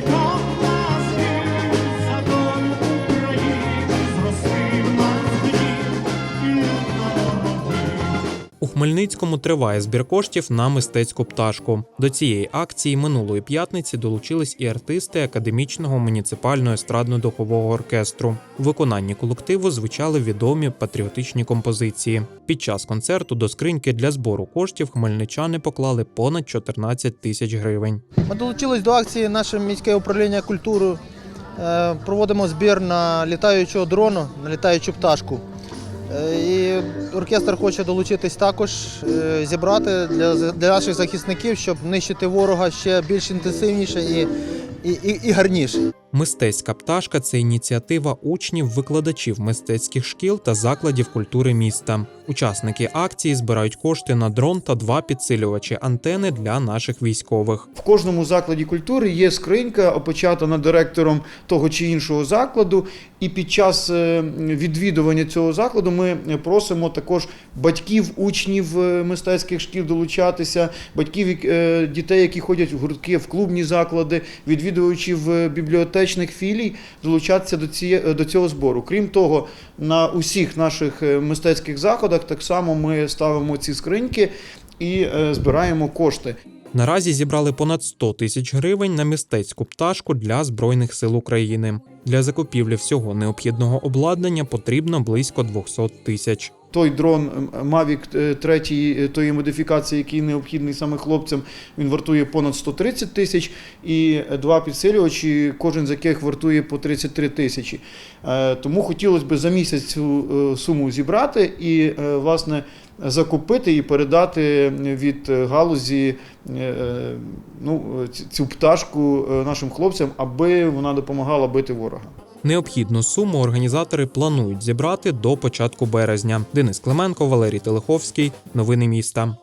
they call. У Хмельницькому триває збір коштів на мистецьку пташку. До цієї акції минулої п'ятниці долучились і артисти академічного муніципального естрадно-духового оркестру. У виконанні колективу звучали відомі патріотичні композиції. Під час концерту до скриньки для збору коштів хмельничани поклали понад 14 тисяч гривень. Ми долучились до акції наше міське управління культури. Е, Проводимо збір на літаючого дрону, на літаючу пташку. І оркестр хоче долучитись також, е, зібрати для, для наших захисників, щоб нищити ворога ще більш інтенсивніше і, і, і, і гарніше. Мистецька пташка це ініціатива учнів, викладачів мистецьких шкіл та закладів культури міста. Учасники акції збирають кошти на дрон та два підсилювачі антени для наших військових. В кожному закладі культури є скринька, опечатана директором того чи іншого закладу. І під час е, відвідування цього закладу ми просимо також батьків, учнів е, мистецьких шкіл долучатися, батьків е, дітей, які ходять в гуртки, в клубні заклади, відвідувачів е, бібліотечних філій, долучатися до цієї до цього збору. Крім того, на усіх наших е, мистецьких заходах так само ми ставимо ці скриньки і е, збираємо кошти. Наразі зібрали понад 100 тисяч гривень на мистецьку пташку для збройних сил України. Для закупівлі всього необхідного обладнання потрібно близько 200 тисяч. Той дрон Mavic 3 тої модифікації, який необхідний саме хлопцям, він вартує понад 130 тисяч, і два підсилювачі, кожен з яких вартує по 33 тисячі. Е, Тому хотілося б за місяць цю е, суму зібрати і, е, власне, закупити і передати від галузі е, е, ну, цю пташку е, нашим хлопцям, аби вона допомагала бити ворога. Необхідну суму організатори планують зібрати до початку березня. Денис Клименко, Валерій Телеховський. Новини міста.